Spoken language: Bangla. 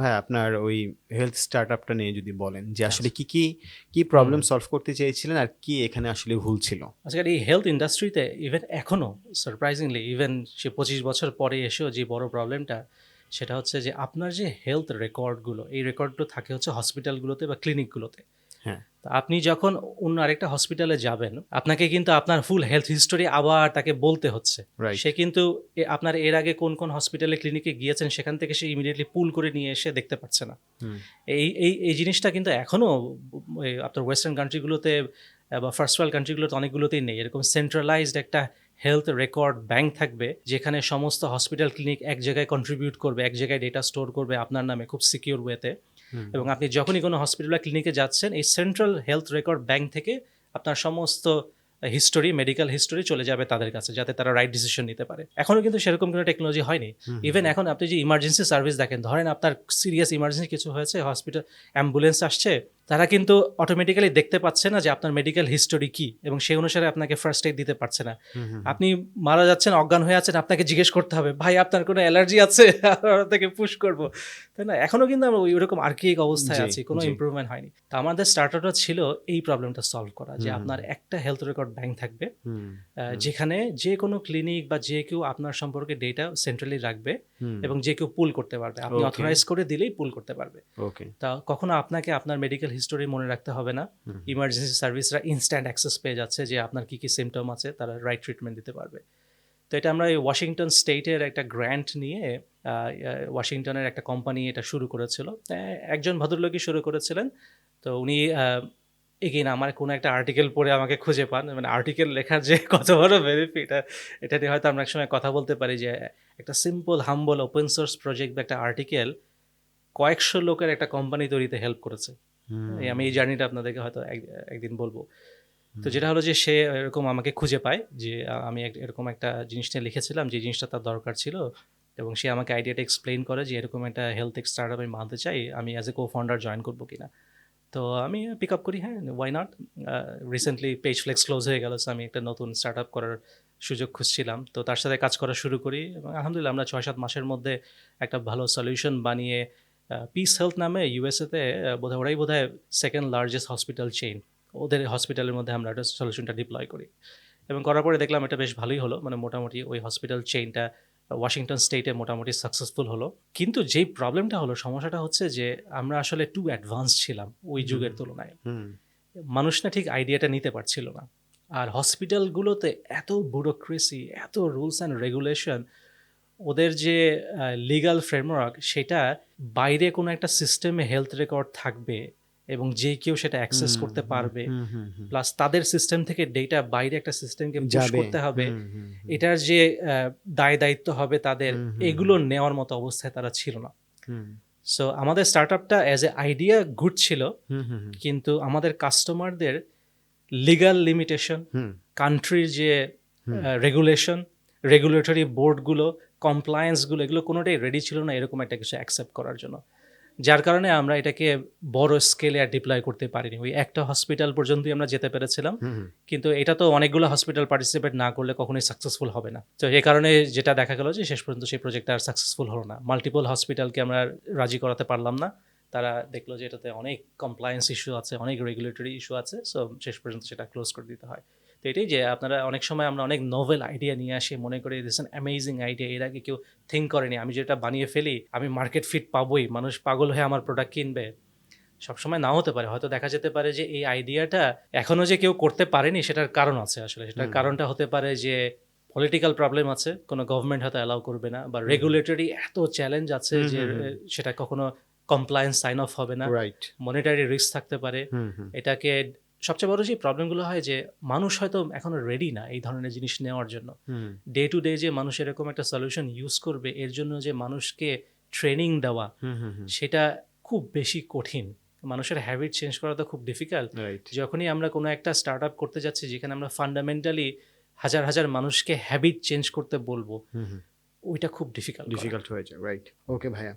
ভাই আপনার ওই হেলথ স্টার্টআপটা নিয়ে যদি বলেন যে আসলে কি কি কি প্রবলেম সলভ করতে চেয়েছিলেন আর কি এখানে আসলে ভুল ছিল? আজকাল এই হেলথ ইন্ডাস্ট্রিতে ইভেন এখনও সারপ্রাইজিংলি ইভেন সে পঁচিশ বছর পরে এসেও যে বড় প্রবলেমটা সেটা হচ্ছে যে আপনার যে হেলথ রেকর্ডগুলো এই রেকর্ডগুলো থাকে হচ্ছে হসপিটালগুলোতে বা ক্লিনিকগুলোতে হ্যাঁ। আপনি যখন অন্য আরেকটা হসপিটালে যাবেন আপনাকে কিন্তু আপনার ফুল হেলথ হিস্টোরি আবার তাকে বলতে হচ্ছে। সে কিন্তু আপনার এর আগে কোন কোন হসপিটালে ক্লিনিকে গিয়েছেন সেখান থেকে সে ইমিডিয়েটলি পুল করে নিয়ে এসে দেখতে পাচ্ছে না। এই এই এই জিনিসটা কিন্তু এখনও আপনার ওয়েস্টার্ন কান্ট্রিগুলোতে বা ফার্স্ট ওয়ার্ল্ড কান্ট্রিগুলোতে অনেকগুলোতেই নেই। এরকম সেন্ট্রালাইজড একটা হেলথ রেকর্ড ব্যাংক থাকবে যেখানে সমস্ত হসপিটাল ক্লিনিক এক জায়গায় কন্ট্রিবিউট করবে এক জায়গায় ডেটা স্টোর করবে আপনার নামে খুব সিকিউর ওয়েতে এবং আপনি যখনই কোনো হসপিটাল বা ক্লিনিকে যাচ্ছেন এই সেন্ট্রাল হেলথ রেকর্ড ব্যাংক থেকে আপনার সমস্ত হিস্টোরি মেডিকেল হিস্টোরি চলে যাবে তাদের কাছে যাতে তারা রাইট ডিসিশন নিতে পারে। এখনও কিন্তু সেরকম কোনো টেকনোলজি হয়নি। ইভেন এখন আপনি যে ইমার্জেন্সি সার্ভিস দেখেন ধরেন আপনার সিরিয়াস ইমার্জেন্সি কিছু হয়েছে হসপিটাল অ্যাম্বুলেন্স আসছে তারা কিন্তু অটোমেটিক্যালি দেখতে পাচ্ছে না যে আপনার মেডিকেল হিস্টোরি কি এবং সেই অনুসারে আপনাকে ফার্স্ট এড দিতে পারছে না। আপনি মারা যাচ্ছেন অজ্ঞান হয়ে আছেন আপনাকে জিজ্ঞেস করতে হবে ভাই আপনার কোনো অ্যালার্জি আছে? থেকে পুশ করব। তাই না? এখনও কিন্তু আমরা ওই রকম আর্কিক অবস্থায় আছি কোনো। ইমপ্রুভমেন্ট হয়নি। তো আমাদের স্টার্টারটা ছিল এই প্রবলেমটা সলভ করা যে আপনার একটা হেলথ রেকর্ড ব্যাংক থাকবে যেখানে যে কোনো ক্লিনিক বা যে কেউ আপনার সম্পর্কে ডেটা সেন্ট্রালি রাখবে এবং যে কেউ পুল করতে পারবে। আপনি. অথরাইজ করে দিলেই পুল করতে পারবে। তা কখনো আপনাকে আপনার মেডিকেল হিস্টোরি মনে রাখতে হবে না। ইমার্জেন্সি সার্ভিসরা ইনস্ট্যান্ট অ্যাক্সেস পেয়ে যাচ্ছে যে আপনার কি কি সিমটম আছে তারা রাইট ট্রিটমেন্ট দিতে পারবে। তো এটা আমরা এই ওয়াশিংটন স্টেটের একটা গ্র্যান্ট নিয়ে ওয়াশিংটনের একটা কোম্পানি এটা শুরু করেছিল। একজন ভদ্রলোকই শুরু করেছিলেন। তো উনি এগেইন আমার কোনো একটা আর্টিকেল পড়ে আমাকে খুঁজে পান। মানে আর্টিকেল লেখার যে কত বড় বেনিফিট এটা নিয়ে হয়তো আমরা এক সময় কথা বলতে পারি যে একটা simple humble open source project বা একটা আর্টিকেল কয়েকশো লোকের একটা কোম্পানি তৈরিতে হেল্প করেছে। আমি এই জার্নিটা আপনাদেরকে হয়তো একদিন বলব। তো যেটা হলো যে সে এরকম আমাকে খুঁজে পায় যে আমি এরকম একটা জিনিস নিয়ে লিখেছিলাম যে জিনিসটা তার দরকার ছিল এবং সে আমাকে আইডিয়াটা এক্সপ্লেন করে যে এরকম একটা হেলথ স্টার্ট আমি মানতে চাই আমি as a co founder join করব কিনা। তো আমি পিক আপ করি হ্যাঁ why not recently page flex close হয়ে গেল so আমি একটা নতুন স্টার্ট আপ করার সুযোগ খুঁজছিলাম। তো তার সাথে কাজ করা শুরু করি এবং আলহামদুলিল্লাহ আমরা ছয় সাত মাসের মধ্যে একটা ভালো সলিউশন বানিয়ে পিস হেলথ নামে ইউএসএতে বোধহয় ওরাই বোধহয় সেকেন্ড লার্জেস্ট হসপিটাল চেইন ওদের হসপিটালের মধ্যে আমরা একটা সলিউশনটা ডিপ্লয় করি। এবং করার পরে দেখলাম এটা বেশ ভালোই হলো মানে মোটামুটি ওই হসপিটাল চেইনটা ওয়াশিংটন স্টেটে মোটামুটি সাকসেসফুল হলো। কিন্তু যেই প্রবলেমটা হলো সমস্যাটা হচ্ছে যে আমরা আসলে টু অ্যাডভান্স ছিলাম ওই যুগের তুলনায়। মানুষ না ঠিক আইডিয়াটা নিতে পারছিল না। আর হসপিটালগুলোতে এত ব্যুরোক্রেসি এত রুলস অ্যান্ড রেগুলেশন ওদের যে লিগাল ফ্রেমওয়ার্ক সেটা বাইরে কোনো একটা সিস্টেমে হেলথ রেকর্ড থাকবে এবং যে কেউ সেটা অ্যাক্সেস করতে পারবে প্লাস তাদের সিস্টেম থেকে ডেটা বাইরে একটা সিস্টেমকে পুশ করতে হবে। এটার যে দায় দায়িত্ব হবে তাদের এগুলো নেওয়ার মতো অবস্থায় তারা ছিল না। সো আমাদের স্টার্ট আপটা অ্যাজ এ আইডিয়া গুড ছিল কিন্তু আমাদের কাস্টমারদের লিগাল লিমিটেশন কান্ট্রির যে রেগুলেশন রেগুলেটরি বোর্ডগুলো কমপ্লায়েন্সগুলো এগুলো কোনোটাই রেডি ছিল না এরকম একটা কিছু অ্যাকসেপ্ট করার জন্য। যার কারণে আমরা এটাকে বড় স্কেলে আর ডিপ্লয় করতে পারিনি। ওই একটা হসপিটাল পর্যন্তই আমরা যেতে পেরেছিলাম। কিন্তু এটা তো অনেকগুলো হসপিটাল পার্টিসিপেট না করলে কখনোই সাকসেসফুল হবে না। তো এই কারণে যেটা দেখা গেল যে শেষ পর্যন্ত সেই প্রজেক্টটা আর সাকসেসফুল হলো না। মাল্টিপল হসপিটালকে আমরা রাজি করাতে পারলাম না। তারা দেখল যে এটাতে অনেক কমপ্লায়েন্স ইস্যু আছে অনেক রেগুলেটরি ইস্যু আছে। সো শেষ পর্যন্ত সেটা ক্লোজ করে দিতে হয়। তো এটাই যে আপনারা অনেক সময় আমরা অনেক নোভেল আইডিয়া নিয়ে আসি মনে করি দিস অ্যান অ্যামেজিং আইডিয়া এর আগে কেউ থিঙ্ক করেনি আমি যেটা বানিয়ে ফেলি আমি মার্কেট ফিট পাবোই মানুষ পাগল হয়ে আমার প্রোডাক্ট কিনবে। সবসময় নাও হতে পারে হয়তো দেখা যেতে পারে যে এই আইডিয়াটা এখনও যে কেউ করতে পারেনি সেটার কারণ আছে আসলে। সেটার কারণটা হতে পারে যে পলিটিক্যাল প্রবলেম আছে কোনো গভর্নমেন্ট হয়তো অ্যালাউ করবে না বা রেগুলেটরি এত চ্যালেঞ্জ আছে যে সেটা কখনো কমপ্লায়েন্স সাইন অফ হবে না। রাইট মনিটারি রিস্ক থাকতে পারে। এটাকে সবচেয়ে বড় যে প্রবলেমগুলো হয় যে মানুষ হয়তো এখনও রেডি না এই ধরনের জিনিস নেওয়ার জন্য। ডে টু ডে যে মানুষ এরকম একটা সলিউশন ইউজ করবে এর জন্য যে মানুষকে ট্রেনিং দেওয়া সেটা খুব বেশি কঠিন। মানুষের হ্যাবিট চেঞ্জ করা তো খুব ডিফিকাল্ট যখনই আমরা কোনো একটা স্টার্ট আপ করতে যাচ্ছি যেখানে আমরা ফান্ডামেন্টালি হাজার হাজার মানুষকে হ্যাবিট চেঞ্জ করতে বলব ওইটা খুব ডিফিকাল্ট ডিফিকাল্ট হয়ে যায় রাইট ওকে ভাইয়া।